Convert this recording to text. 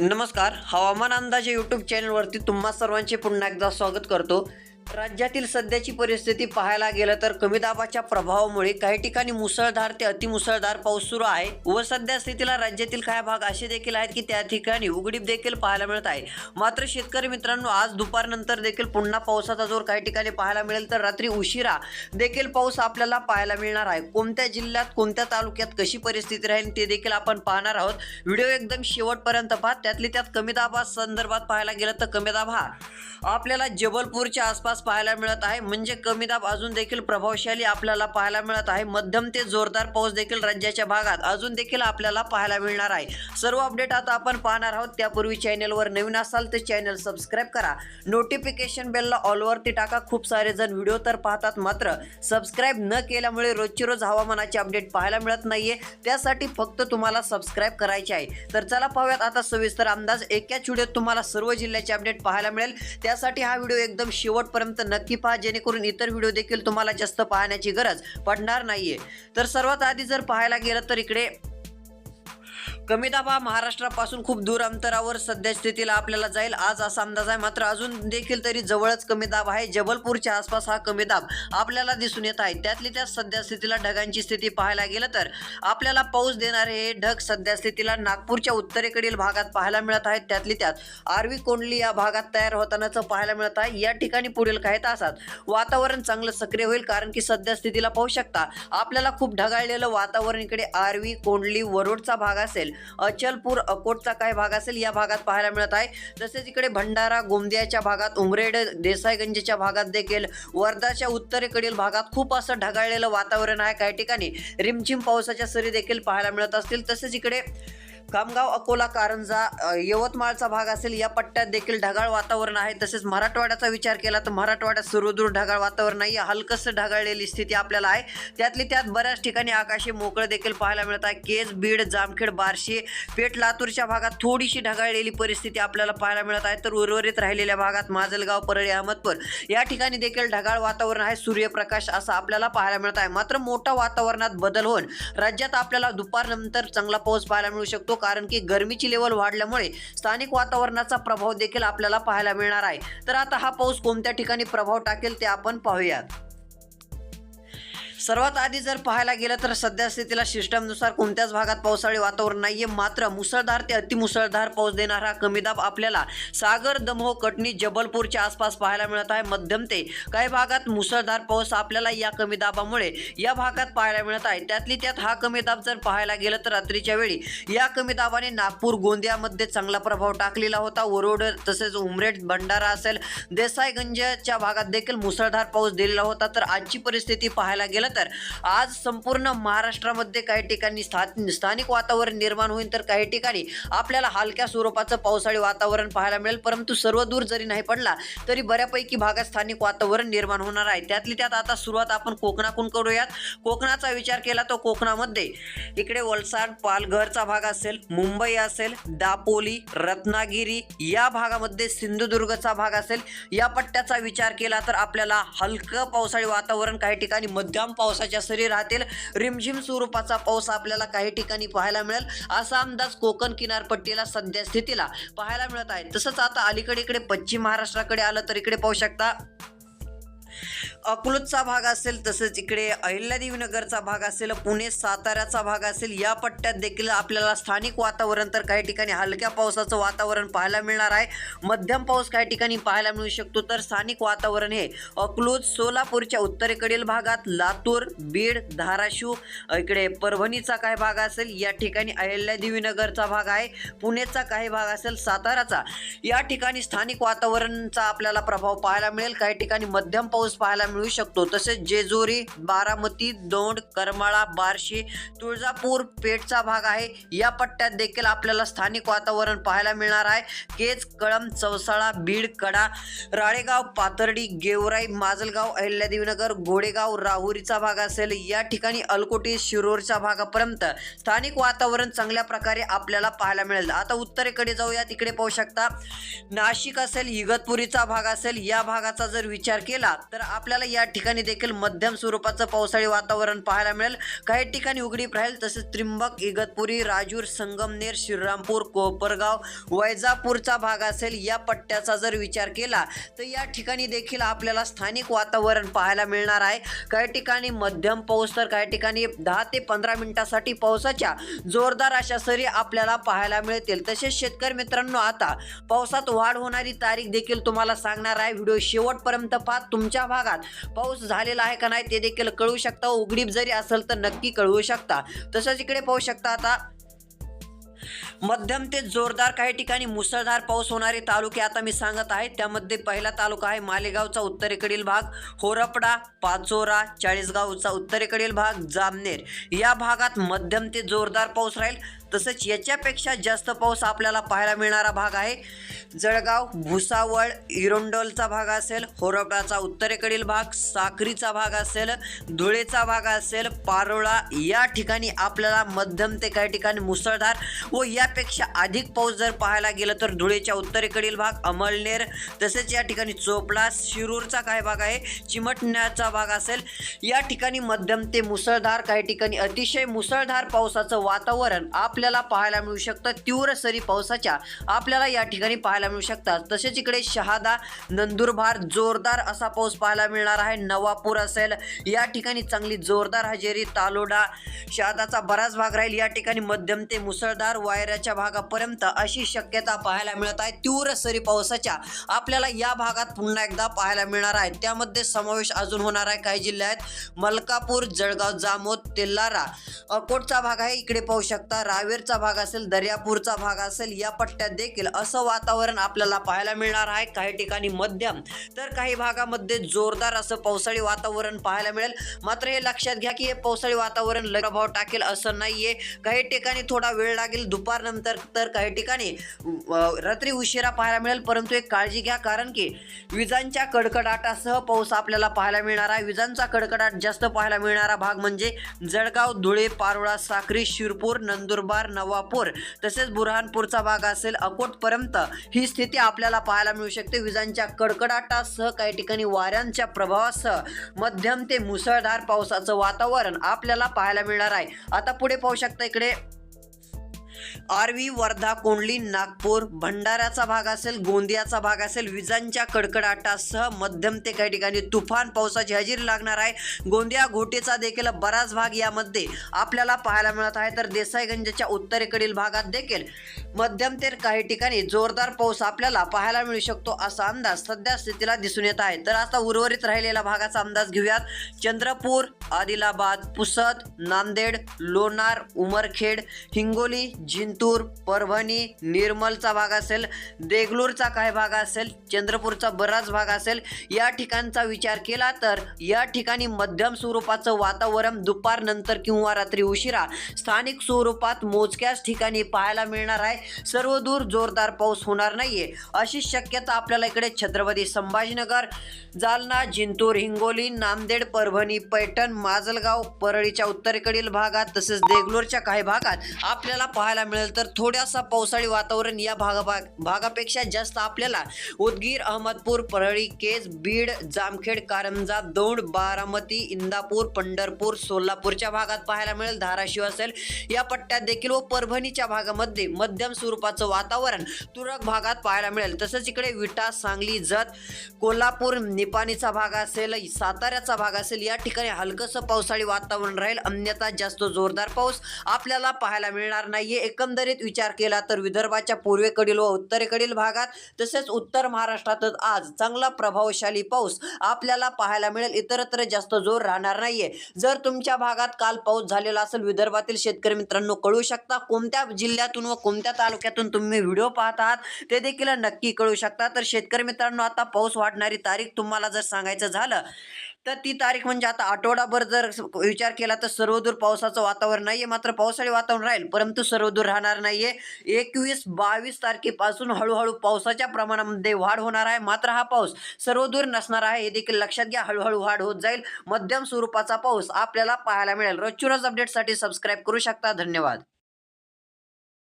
नमस्कार हवामान अंदाज या यूट्यूब चॅनलवरती तुम्हा सर्वांचे पुन्हा एकदा स्वागत करतो. राज्यातील सध्याची परिस्थिती पाहायला गेलं तर कमी दाबाच्या प्रभावामुळे काही ठिकाणी मुसळधार ते अतिमुसळधार पाऊस सुरू आहे. व सध्या स्थितीला राज्यातील काही भाग असे देखील आहेत की त्या ठिकाणी उघडीप देखील पाहायला मिळत आहे. मात्र शेतकरी मित्रांनो आज दुपारनंतर देखील पुन्हा पावसाचा जोर काही ठिकाणी पाहायला मिळेल. तर रात्री उशिरा देखील पाऊस आपल्याला पाहायला मिळणार आहे. कोणत्या जिल्ह्यात कोणत्या तालुक्यात कशी परिस्थिती राहील ते देखील आपण पाहणार आहोत. व्हिडिओ एकदम शेवटपर्यंत पहा. त्यातली त्यात कमी दाबा संदर्भात पाहायला गेलं तर कमी दाब हा आपल्याला जबलपूरच्या आसपास पाहायला मिळत आहे. म्हणजे कमी दाब अजून देखील प्रभावशाली आपल्याला पाहायला मिळत आहे. मध्यम ते जोरदार पाऊस देखील राज्याच्या भागात अजून देखील आपल्याला पाहायला मिळणार आहे. सर्व अपडेट आता आपण पाहणार आहोत. त्यापूर्वी चॅनलवर नवीन असाल तर चॅनल सबस्क्राईब करा. नोटिफिकेशन बेलला ऑलवरती टाका. खूप सारे जण व्हिडिओ तर पाहतात मात्र सबस्क्राईब न केल्यामुळे रोजची रोज हवामानाचे अपडेट पाहायला मिळत नाहीये. त्यासाठी फक्त तुम्हाला सबस्क्राईब करायचे आहे. तर चला पाहूयात आता सविस्तर अंदाज. एकाच व्हिडिओत तुम्हाला सर्व जिल्ह्याचे अपडेट पाहायला मिळेल. त्यासाठी हा व्हिडिओ एकदम शेवटपर्यंत नक्की पहा जेणेकरून इतर व्हिडिओ देखील तुम्हाला जास्त पाहण्याची गरज पडणार नाहीये. तर सर्वात आधी जर पाहायला गेलं तर इकडे कमी दाब. हा महाराष्ट्रापासून खूप दूर अंतरावर सध्या स्थितीला आपल्याला जाईल. आज असा अंदाज आहे. मात्र अजून देखील तरी जवळच कमी दाब आहे. जबलपूरच्या आसपास हा कमी दाब आपल्याला दिसून येत आहे. त्यातली त्या सध्या स्थितीला ढगांची स्थिती पाहायला गेलं तर आपल्याला पाऊस देणारे हे ढग सध्या स्थितीला नागपूरच्या उत्तरेकडील भागात पाहायला मिळत आहेत. त्यातली त्यात आरवी कोंडली या भागात तयार होतानाच पाहायला मिळत आहे. या ठिकाणी पुढील काही तासात वातावरण चांगलं सक्रिय होईल कारण की सध्या स्थितीला पाहू शकता आपल्याला खूप ढगाळलेलं वातावरण इकडे आरवी कोंडली वरुडचा भाग असेल. अचलपूर अकोटचा काही भाग असेल या भागात पाहायला मिळत आहे. तसेच इकडे भंडारा गोंदियाच्या भागात उमरेड देसाईगंजच्या भागात देखील वर्धाच्या उत्तरेकडील भागात खूप असं ढगाळलेलं वातावरण आहे. काही ठिकाणी रिमझिम पावसाच्या सरी देखील पाहायला मिळत असतील. तसेच इकडे खामगाव अकोला कारंजा यवतमाळचा भाग असेल या पट्ट्यात देखील ढगाळ वातावरण आहे. तसेच मराठवाड्याचा विचार केला तर मराठवाड्यात सर्वदूर ढगाळ वातावरण नाही हलकस ढगाळलेली स्थिती आपल्याला आहे. त्यातली त्यात बऱ्याच ठिकाणी आकाशी मोकळं देखील पाहायला मिळत आहे. केज बीड जामखेड बार्शी पेठ लातूरच्या भागात थोडीशी ढगाळलेली परिस्थिती आपल्याला पाहायला मिळत आहे. तर उर्वरित राहिलेल्या भागात माजलगाव परळी अहमदपूर या ठिकाणी देखील ढगाळ वातावरण आहे. सूर्यप्रकाश असं आपल्याला पाहायला मिळत आहे. मात्र मोठा वातावरणात बदल होऊन राज्यात आपल्याला दुपारनंतर चांगला पाऊस पाहायला मिळू शकतो. कारण की गरमीची लेवल वाढल्यामुळे स्थानिक वातावरणाचा प्रभाव देखील आपल्याला पाहायला मिळणार आहे. तर आता हा पाऊस कोणत्या ठिकाणी प्रभाव टाकेल ते आपण पाहूयात. सर्वात आधी जर पाहायला गेलं तर सध्या स्थितीला सिस्टमनुसार कोणत्याच भागात पावसाळी वातावरण नाहीये. मात्र मुसळधार ते अतिमुसळधार पाऊस देणारा कमी दाब आपल्याला सागर दमोह कटनी जबलपूरच्या आसपास पाहायला मिळत आहे. मध्यम ते काही भागात मुसळधार पाऊस आपल्याला या कमी दाबामुळे या भागात पाहायला मिळत आहे. त्यातली त्यात हा कमी दाब जर पाहायला गेलं तर रात्रीच्या वेळी या कमी दाबाने नागपूर गोंदियामध्ये चांगला प्रभाव टाकलेला होता. वरोड तसेच उमरेड भंडारा असेल देसाईगंजच्या भागात देखील मुसळधार पाऊस दिलेला होता. तर आजची परिस्थिती पाहायला गेलं तर. आज संपूर्ण महाराष्ट्रामध्ये काही ठिकाणी स्था- स्थानिक वातावरण निर्माण होईल तर काही ठिकाणी आपल्याला हलक्या स्वरूपाचं पावसाळी वातावरण पाहायला मिळेल. परंतु सर्व दूर जरी नाही पडला तरी बऱ्यापैकी भागात स्थानिक वातावरण निर्माण होणार आहे. त्यातली त्यात आता सुरुवात आपण कोकणाकडून करूयात. कोकणाचा विचार केला तर कोकणामध्ये इकडे वलसाड पालघरचा भाग असेल मुंबई असेल दापोली रत्नागिरी या भागामध्ये सिंधुदुर्गचा भाग असेल. या पट्ट्याचा विचार केला तर आपल्याला हलकं पावसाळी वातावरण काही ठिकाणी मध्यम पावसाच्या सरी राहतील रिमझिम स्वरूपाचा पाऊस आपल्याला काही ठिकाणी पाहायला मिळेल. असा अंदाज कोकण किनारपट्टीला सध्या स्थितीला पाहायला मिळत आहे. तसंच आता अलीकडे इकडे पश्चिम महाराष्ट्राकडे आलं तर इकडे पाहू शकता. अकलूजचा भाग असेल तसंच इकडे अहिल्यादेवी नगरचा भाग असेल पुणे साताऱ्याचा भाग असेल या पट्ट्यात देखील आपल्याला स्थानिक वातावरण तर काही ठिकाणी हलक्या पावसाचं वातावरण पाहायला मिळणार आहे. मध्यम पाऊस काही ठिकाणी पाहायला मिळू शकतो. तर स्थानिक वातावरण हे अकलूज सोलापूरच्या उत्तरेकडील भागात लातूर बीड धाराशिव इकडे परभणीचा काही भाग असेल या ठिकाणी अहिल्यादेवी नगरचा भाग आहे. पुणेचा काही भाग असेल साताराचा या ठिकाणी स्थानिक वातावरणचा आपल्याला प्रभाव पाहायला मिळेल. काही ठिकाणी मध्यम पाऊस पाहायला मिळू शकतो. तसेच जेजुरी बारामती दौंड करमाळा बार्शी तुळजापूर पेठचा भाग आहे. या पट्ट्यात देखील आपल्याला स्थानिक वातावरण पाहायला मिळणार आहे. केज कळम चौसाळा बीड कडा राळेगाव पाथर्डी गेवराई माजलगाव अहिल्यादेवीनगर गोडेगाव राहुरीचा भाग असेल. या ठिकाणी अलकोटी शिरोरच्या भागापर्यंत स्थानिक वातावरण चांगल्या प्रकारे आपल्याला पाहायला मिळेल. आता उत्तरेकडे जाऊया. तिकडे पाहू शकता नाशिक असेल इगतपुरीचा भाग असेल. या भागाचा जर विचार केला तर आपल्या आपल्याला या ठिकाणी देखील मध्यम स्वरूपाचं पावसाळी वातावरण पाहायला मिळेल. काही ठिकाणी उघडीप राहील तसेच त्रिंबक इगतपुरी राजूर संगमनेर श्रीरामपूर कोपरगाव वैजापूरचा भाग असेल या पट्ट्याचा जर विचार केला तर या ठिकाणी देखील आपल्याला स्थानिक वातावरण पाहायला मिळणार आहे. काही ठिकाणी मध्यम पाऊस तर काही ठिकाणी दहा ते पंधरा मिनिटासाठी पावसाच्या जोरदार अशा सरी आपल्याला पाहायला मिळतील. तसेच शेतकरी मित्रांनो आता पावसात वाढ होणारी तारीख देखील तुम्हाला सांगणार आहे. व्हिडिओ शेवटपर्यंत पाहत तुमच्या भागात पाऊस झालेला आहे का नाही ते देखील कळू शकता. उघडीप जरी असेल तर नक्की कळवू शकता. तसंच इकडे पाहू शकता आता मध्यम ते जोरदार काही ठिकाणी मुसळधार पाऊस होणारे तालुके आता मी सांगत आहे. त्यामध्ये पहिला तालुका आहे मालेगावचा उत्तरेकडील भाग होरपडा पाचोरा चाळीसगावचा उत्तरेकडील भाग जामनेर. या भागात मध्यम ते जोरदार पाऊस राहील. तसंच याच्यापेक्षा जास्त पाऊस आपल्याला पाहायला मिळणारा भाग आहे. जळगाव भुसावळ इरोंडोलचा भाग असेल होरपडाचा उत्तरेकडील भाग साक्रीचा भाग असेल धुळेचा भाग असेल पारोळा या ठिकाणी आपल्याला मध्यम ते काही ठिकाणी मुसळधार व यापेक्षा अधिक पाऊस जर पाहायला गेलं तर धुळेच्या उत्तरेकडील भाग अमळनेर तसेच या ठिकाणी चोपडा शिरूरचा काही भाग आहे चिमटण्याचा भाग असेल या ठिकाणी मध्यम ते मुसळधार काही ठिकाणी अतिशय मुसळधार पावसाचं वातावरण आपल्याला पाहायला मिळू शकतं. तीव्र सरी पावसाच्या आपल्याला या ठिकाणी पाहायला मिळू शकतात. तसेच इकडे शहादा नंदुरबार जोरदार असा पाऊस पाहायला मिळणार आहे. नवापूर असेल या ठिकाणी चांगली जोरदार हजेरी तालोडा शहादाचा बराच भाग राहील. या ठिकाणी मध्यम ते मुसळधार वायऱ्याच्या भागापर्यंत अशी शक्यता पाहायला मिळत आहे. तीव्र सरी पावसाच्या आपल्याला या भागात पुन्हा एकदा पाहायला मिळणार आहे. त्यामध्ये समावेश अजून होणार आहे. काही जिल्हे आहेत मलकापूर जळगाव जामोद तेल्लारा अकोटचा भाग आहे. इकडे पाहू शकता रावेरचा भाग असेल दर्यापूरचा भाग असेल या पट्ट्यात देखील असं वातावरण आपल्याला पाहायला मिळणार आहे. काही ठिकाणी मध्यम तर काही भागामध्ये जोरदार असं पावसाळी वातावरण पाहायला मिळेल. मात्र हे लक्षात घ्या की हे पावसाळी वातावरण प्रभाव टाकेल असं नाहीये. काही ठिकाणी थोडा वेळ लागेल दुपारनंतर तर काही ठिकाणी रात्री उशिरा पाहायला मिळेल. परंतु एक काळजी घ्या कारण की विजांच्या कडकडाटासह पाऊस आपल्याला पाहायला मिळणार आहे. विजांचा कडकडाट जास्त पाहायला मिळणारा भाग म्हणजे जळगाव धुळे पारोळा साक्री शिरपूर नंदुरबार नवापूर तसेच बुरहानपूरचा भाग असेल अकोटपर्यंत ही स्थिती आपल्याला पाहायला मिळू शकते. विजांच्या कडकडाटासह काही ठिकाणी वाऱ्यांच्या प्रभावासह मध्यम ते मुसळधार पावसाचं वातावरण आपल्याला पाहायला मिळणार आहे. आता पुढे पाहू शकता इकडे. आरवी वर्धा कोंडली नागपूर भंडाऱ्याचा भाग असेल गोंदियाचा भाग असेल विजांच्या कडकडाटासह मध्यम ते काही ठिकाणी तुफान पावसाची हजेरी लागणार आहे. गोंदिया घोटेचा देखील बराच भाग यामध्ये आपल्याला पाहायला मिळत आहे. तर देसाईगंजच्या उत्तरेकडील भागात देखील मध्यम ते काही ठिकाणी जोरदार पाऊस आपल्याला पाहायला मिळू शकतो असा अंदाज सध्या स्थितीला दिसून येत आहे. तर आता उर्वरित राहिलेला भागाचा अंदाज घेऊयात. चंद्रपूर आदिलाबाद पुसद नांदेड लोणार उमरखेड हिंगोली जिंतूर परभणी निर्मलचा भाग असेल देगलूरचा काही भाग असेल चंद्रपूरचा बराच भाग असेल या ठिकाणचा विचार केला तर या ठिकाणी मध्यम स्वरूपाचं वातावरण दुपारनंतर किंवा रात्री उशिरा स्थानिक स्वरूपात मोजक्याच ठिकाणी पाहायला मिळणार आहे. सर्वदूर जोरदार पाऊस होणार नाहीये अशी शक्यता आपल्याला इकडे छत्रपती संभाजीनगर जालना जिंतूर हिंगोली नांदेड परभणी पैठण माजलगाव परळीच्या उत्तरेकडील भागात तसेच देगलूरच्या काही भागात आपल्याला पाहायला मिळेल. तर थोड्यासा पावसाळी वातावरण या भागा भाग भागापेक्षा जास्त आपल्याला उदगीर अहमदपूर परळी केज बीड जामखेड कारंजा दौंड बारामती इंदापूर पंढरपूर सोलापूरच्या भागात पाहायला मिळेल. धाराशिव असेल या पट्ट्यात देखील व परभणीच्या भागामध्ये मध्यम स्वरूपाचं वातावरण तुरळक भागात पाहायला मिळेल. तसंच इकडे विटा सांगली जत कोल्हापूर निपाणीचा भाग असेल साताऱ्याचा भाग असेल या ठिकाणी हलकंसं पावसाळी वातावरण राहील. अन्यथा जास्त जोरदार पाऊस आपल्याला पाहायला मिळणार नाहीये. एकंदरीत विचार केला तर विदर्भाच्या पूर्वेकडील व उत्तरेकडील भागात तसेच उत्तर महाराष्ट्रातच आज चांगला प्रभावशाली पाऊस आपल्याला पाहायला मिळेल. इतरत्र जास्त जोर राहणार नाहीये. जर तुमच्या भागात काल पाऊस झालेला असेल विदर्भातील शेतकरी मित्रांनो कळू शकता कोणत्या जिल्ह्यातून व कोणत्या तालुक्यातून तुम्ही व्हिडिओ पाहत आहात ते देखील नक्की कळू शकता. तर शेतकरी मित्रांनो आता पाऊस वाढणारी तारीख तुम्हाला जर सांगायचं झालं तर ती तारीख म्हणजे आता आठवडाभर जर विचार केला तर सर्वदूर पावसाचं वातावरण नाहीये मात्र पावसाळी वातावरण राहील परंतु सर्वदूर राहणार नाहीये. एकवीस बावीस तारखेपासून हळूहळू पावसाच्या प्रमाणामध्ये वाढ होणार आहे मात्र हा पाऊस सर्वदूर नसणार आहे. हे देखील लक्षात घ्या हळूहळू वाढ होत जाईल. मध्यम स्वरूपाचा पाऊस आपल्याला पाहायला मिळेल. रोजची रोज अपडेटसाठी सबस्क्राईब करू शकता. धन्यवाद.